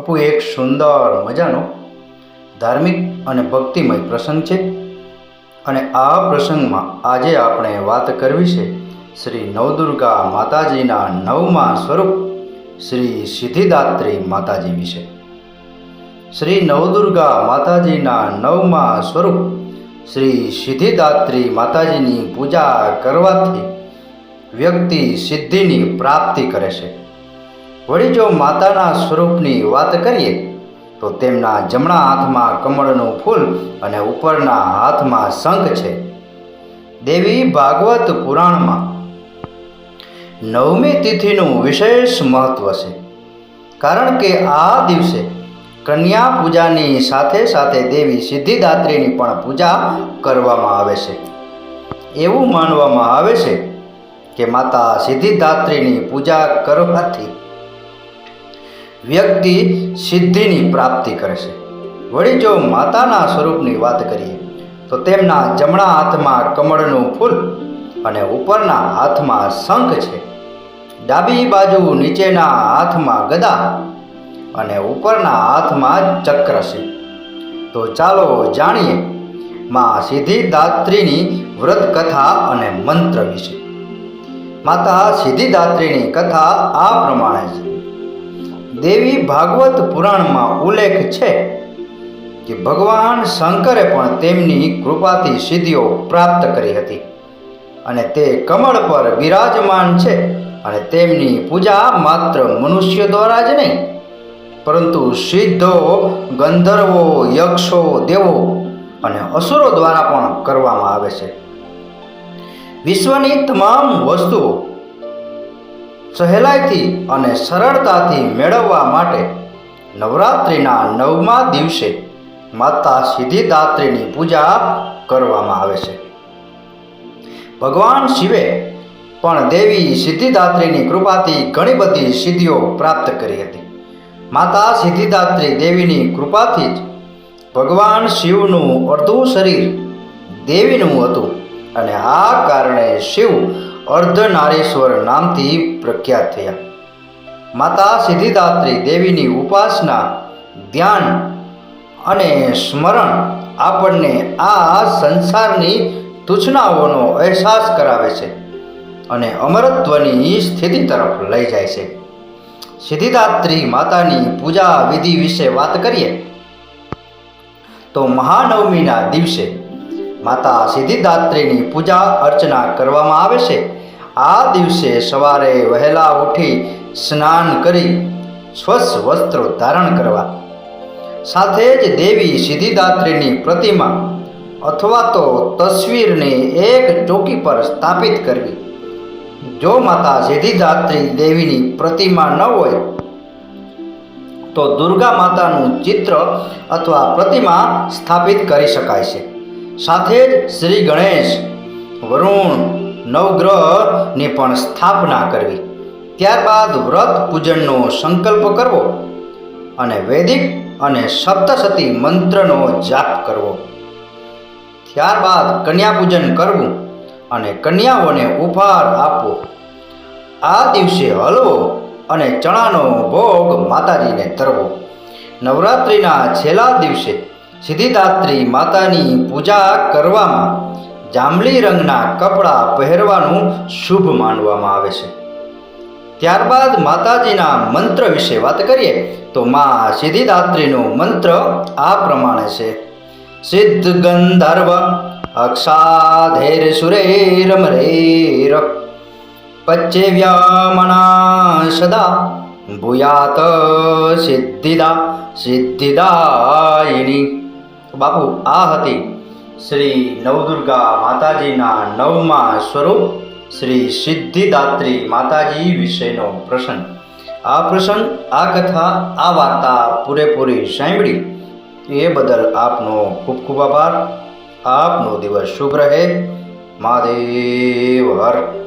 અપુ એક સુંદર મજાનો ધાર્મિક અને ભક્તિમય પ્રસંગ છે અને આ પ્રસંગમાં આજે આપણે વાત કરવી છે શ્રી નવદુર્ગા માતાજીના નવમા સ્વરૂપ શ્રી સિદ્ધિદાત્રી માતાજી વિશે. શ્રી નવદુર્ગા માતાજીના નવમા સ્વરૂપ શ્રી સિદ્ધિદાત્રી માતાજીની પૂજા કરવાથી વ્યક્તિ સિદ્ધિની પ્રાપ્તિ કરે છે. વળી જો માતાના સ્વરૂપની વાત કરીએ, તો તેમના જમણા હાથમાં કમળનું ફૂલ અને ઉપરના હાથમાં શંખ છે. દેવી ભાગવત પુરાણમાં નવમી તિથિનું વિશેષ મહત્વ છે. કારણ કે આ દિવસે કન્યા પૂજાની સાથે સાથે દેવી સિદ્ધિદાત્રીની પણ પૂજા કરવામાં આવે છે. એવું માનવામાં આવે છે કે માતા સિદ્ધિદાત્રીની પૂજા કરવાથી વ્યક્તિ સિદ્ધિની પ્રાપ્તિ કરે છે. વળી જો માતાના સ્વરૂપની વાત કરીએ, તો તેમના જમણા હાથમાં કમળનું ફૂલ અને ઉપરના હાથમાં શંખ છે. ડાબી બાજુ નીચેના હાથમાં ગદા અને ઉપરના હાથમાં ચક્ર છે. તો ચાલો જાણીએ માં સિદ્ધિદાત્રીની વ્રત કથા અને મંત્ર વિશે. માતા સિદ્ધિદાત્રીની કથા આ પ્રમાણે છે. દેવી ભાગવત પુરાણમાં ઉલ્લેખ છે કે ભગવાન શંકરે પણ તેમની કૃપાથી સિદ્ધિઓ પ્રાપ્ત કરી હતી. અને તે કમળ પર બિરાજમાન છે અને તેમની પૂજા માત્ર મનુષ્ય દ્વારા જ નહીં, પરંતુ સિદ્ધો, ગંધર્વો, યક્ષો, દેવો અને અસુરો દ્વારા પણ કરવામાં આવે છે. વિશ્વની તમામ વસ્તુઓ સહેલાઈથી અને સરળતાથી મેળવવા માટે નવરાત્રિના નવમા દિવસે માતા સિદ્ધિદાત્રીની પૂજા કરવામાં આવે છે. ભગવાન શિવે પણ દેવી સિદ્ધિદાત્રીની કૃપાથી ઘણી બધી સિદ્ધિઓ પ્રાપ્ત કરી હતી. માતા સિદ્ધિદાત્રી દેવીની કૃપાથી જ ભગવાન શિવનું અડધું શરીર દેવીનું હતું અને આ કારણે શિવ અર્ધનારીશ્વર નામથી પ્રખ્યાત થયા. માતા સિદ્ધિદાત્રી દેવીની ઉપાસના, ધ્યાન અને સ્મરણ આપણને આ સંસારની તૂચનાઓનો અહેસાસ કરાવે છે અને અમરત્વની સ્થિતિ તરફ લઈ જાય છે. સિદ્ધિદાત્રી માતાની પૂજા વિધિ વિશે વાત કરીએ તો મહાનવમીના દિવસે માતા સિદ્ધિદાત્રીની પૂજા અર્ચના કરવામાં આવે છે. આ દિવસે સવારે વહેલા ઉઠી સ્નાન કરી સ્વચ્છ વસ્ત્રો ધારણ કરવા. સાથે જ દેવી સિદ્ધિદાત્રીની પ્રતિમા અથવા તો તસવીરને એક ચોકી પર સ્થાપિત કરવી. જો માતા સિદ્ધિદાત્રી દેવીની પ્રતિમા ન હોય, તો દુર્ગા માતાનું ચિત્ર અથવા પ્રતિમા સ્થાપિત કરી શકાય છે. સાથે જ શ્રી ગણેશ, વરુણ નવગ્રહની પણ સ્થાપના કરવી. ત્યારબાદ વ્રત પૂજનનો સંકલ્પ કરવો અને વૈદિક અને સપ્તસતી મંત્રનો જાપ કરવો. ત્યારબાદ કન્યા પૂજન કરવું અને કન્યાઓને ઉપહાર આપવો. આ દિવસે હલવો અને ચણાનો ભોગ માતાજીને ધરવો નવરાત્રિના છેલ્લા દિવસે સિદ્ધિદાત્રી માતાની પૂજા કરવામાં જાંબલી રંગના કપડાં પહેરવાનું શુભ માનવામાં આવે છે. ત્યારબાદ માતાજીના મંત્ર વિશે વાત કરીએ, તો મા સિદ્ધિદાત્રીનો મંત્ર આ પ્રમાણે છે. સિદ્ધ ગંધર્વ, અક્ષાધેર સુરેરમરેર પચ્ચે વ્યામણા સદા, ભૂયાત સિદ્ધિદા, સિદ્ધિદાયિની. બાપુ, આ હતી શ્રી નવદુર્ગા માતાજીના નવમા સ્વરૂપ શ્રી સિદ્ધિદાત્રી માતાજી વિશેનો પ્રસંગ. આ પ્રસંગ, આ કથા, આ વાર્તા પૂરેપૂરી સાંભળી એ બદલ આપનો ખૂબ ખૂબ આભાર. આપનો દિવસ શુભ રહે. મહાદેવ હર.